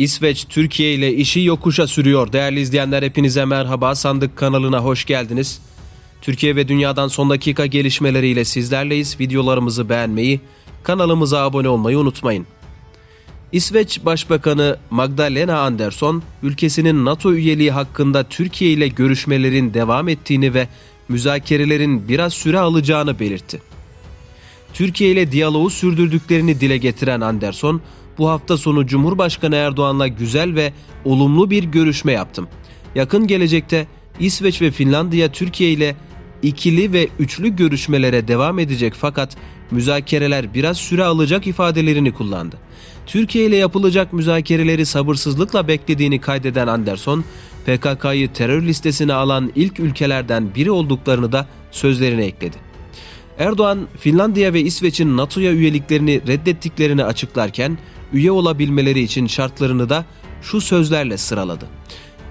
İsveç Türkiye ile işi yokuşa sürüyor. Değerli izleyenler hepinize merhaba. Sandık kanalına hoş geldiniz. Türkiye ve dünyadan son dakika gelişmeleriyle sizlerleyiz. Videolarımızı beğenmeyi, kanalımıza abone olmayı unutmayın. İsveç Başbakanı Magdalena Andersson, ülkesinin NATO üyeliği hakkında Türkiye ile görüşmelerin devam ettiğini ve müzakerelerin biraz süre alacağını belirtti. Türkiye ile diyaloğu sürdürdüklerini dile getiren Anderson, bu hafta sonu Cumhurbaşkanı Erdoğan'la güzel ve olumlu bir görüşme yaptım. Yakın gelecekte İsveç ve Finlandiya Türkiye ile ikili ve üçlü görüşmelere devam edecek fakat müzakereler biraz süre alacak ifadelerini kullandı. Türkiye ile yapılacak müzakereleri sabırsızlıkla beklediğini kaydeden Anderson, PKK'yı terör listesine alan ilk ülkelerden biri olduklarını da sözlerine ekledi. Erdoğan, Finlandiya ve İsveç'in NATO'ya üyeliklerini reddettiklerini açıklarken, üye olabilmeleri için şartlarını da şu sözlerle sıraladı.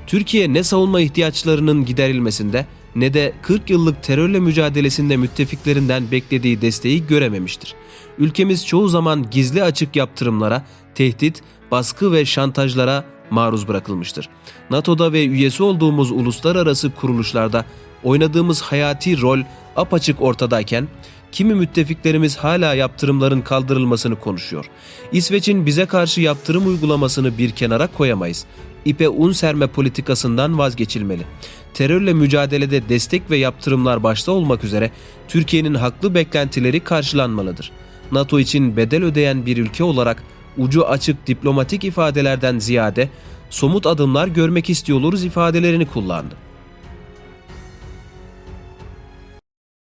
Türkiye ne savunma ihtiyaçlarının giderilmesinde ne de 40 yıllık terörle mücadelesinde müttefiklerinden beklediği desteği görememiştir. Ülkemiz çoğu zaman gizli açık yaptırımlara, tehdit, baskı ve şantajlara maruz bırakılmıştır. NATO'da ve üyesi olduğumuz uluslararası kuruluşlarda oynadığımız hayati rol apaçık ortadayken kimi müttefiklerimiz hala yaptırımların kaldırılmasını konuşuyor. İsveç'in bize karşı yaptırım uygulamasını bir kenara koyamayız. İpe un serme politikasından vazgeçilmeli. Terörle mücadelede destek ve yaptırımlar başta olmak üzere Türkiye'nin haklı beklentileri karşılanmalıdır. NATO için bedel ödeyen bir ülke olarak ucu açık diplomatik ifadelerden ziyade somut adımlar görmek istiyoruz ifadelerini kullandı.